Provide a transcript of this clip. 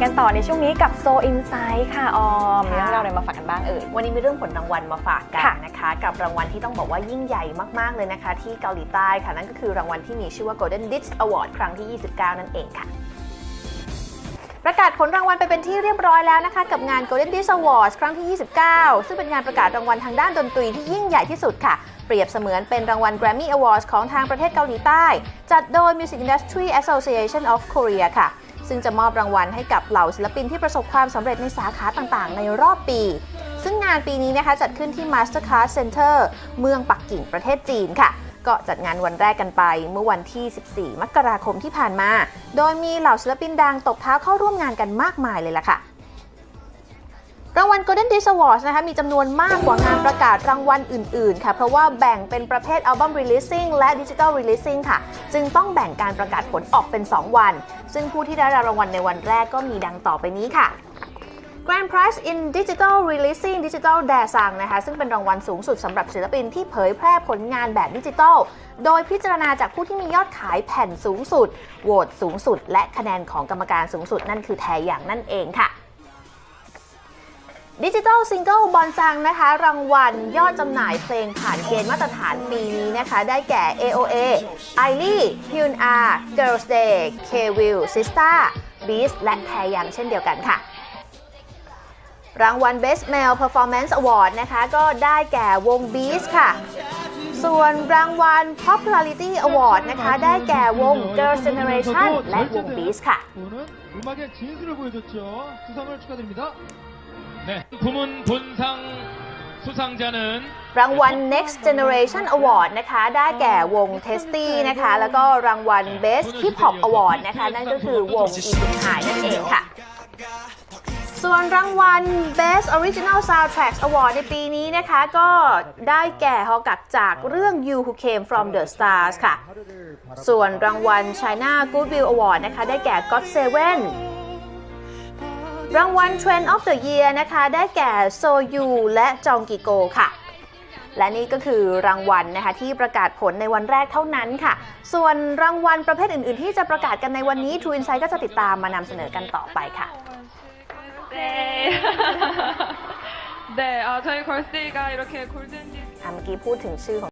อัปเดตกันต่อในช่วงนี้กับโซอินไซ h ์ค่ะออมมีค่ะเรื่องราวอะไรมาฝากกันบ้างเอ่ย วันนี้มีเรื่องผลรางวัลมาฝากกันค่ะนะคะ กับรางวัลที่ต้องบอกว่ายิ่งใหญ่มากๆเลยนะคะ ที่เกาหลีใต้ค่ะนั่นก็คือรางวัลที่มีชื่อว่า Golden Disc Award ครั้งที่ 29 นั่นเองค่ะประกาศผลรางวัลไปเป็นที่เรียบร้อยแล้วนะคะกับงาน Golden Disc Awards ครั้งที่ 29 ซึ่งเป็นงานประกาศรางวัลทางด้านดนตรีที่ยิ่งใหญ่ที่สุดค่ะ เปรียบเสมือนเป็นรางวัล Grammy Awards ของทางประเทศเกาหลีใต้ จัดโดย Music Industry Association of Korea ค่ะ ซึ่งจะมอบรางวัลให้กับเหล่าศิลปินที่ประสบความสำเร็จในสาขาต่างๆ ในรอบปี ซึ่งงานปีนี้นะคะจัดขึ้นที่ Mastercard Center เมืองปักกิ่งประเทศจีนค่ะ ก็จัดงานวันแรกกันไปเมื่อวันที่ 14 มกราคมที่ผ่านมา โดยมีเหล่าศิลปินดังตบเท้าเข้าร่วมงานกันมากมายเลยล่ะค่ะ รางวัล Golden Disc Awards นะคะมีจำนวนมากกว่างานประกาศรางวัลอื่น ๆ ค่ะ เพราะว่าแบ่งเป็นประเภท Album Releasing และ Digital Releasing ค่ะ จึงต้องแบ่งการประกาศผลออกเป็น 2 วัน ซึ่งผู้ที่ได้รับรางวัลในวันแรกก็มีดังต่อไปนี้ค่ะ Grand Prize in Digital Releasing Digital d a s a n g นะคะ ซึ่งเป็นรางวัลสูงสุดสำหรับศิลปินที่เผยแพร่ผลงานแบบดิจิทัล โดยพิจารณาจากผู้ที่มียอดขายแผ่นสูงสุด โหวตสูงสุด และคะแนนของกรรมการสูงสุดนั่นคือแทอย่างนั่นเองค่ะ ดิจิ t a ลซิงเกิลบอลซังนะคะ รางวัลยอดจำหน่ายเพลงผ่านเกณฑ์มาตรฐานปีนี้นะคะ ได้แก่ AOA, i l y Hyun A, Girls Day, K-Will, Sista, Beast และแทยังเช่นเดียวกันค่ะ รางวัล Best Male Performance Award นะคะ ก็ได้แก่วง Beast ค่ะ ส่วนรางวัล Popularity Award นะคะ ได้แก่วง Girls Generation และวง Beast ค่ะ 오는 음악의 진수를 보여줬죠. 수상을 축하드립니다. 네, 부문 본상 수상자는 รางวัล Next Generation Award นะคะ ได้แก่วง Testy นะคะ แล้วก็รางวัล Best Hip Hop Award นะคะ นั่นก็คือวง e p i n High นั่นเองค่ะ ส่วนรางวัล Best Original Soundtracks Award ในปีนี้นะคะ ก็ได้แก่ฮอกักจากเรื่อง You Who Came From The Stars ค่ะ ส่วนรางวัล China Goodwill Award นะคะ ได้แก่ God Seven รางวัล Trend of the Year นะคะ ได้แก่ So You และจองกิโกค่ะ และนี่ก็คือรางวัลนะคะที่ประกาศผลในวันแรกเท่านั้นค่ะ ส่วนรางวัลประเภทอื่น ๆ ที่จะประกาศกันในวันนี้ True Insight ก็จะติดตามมานำเสนอกันต่อไปค่ะ 네. 네, 아, 저희 걸스데이가 이렇게 골든 디스 อ่ะเมื่อกี้พูดถึงชื่อของ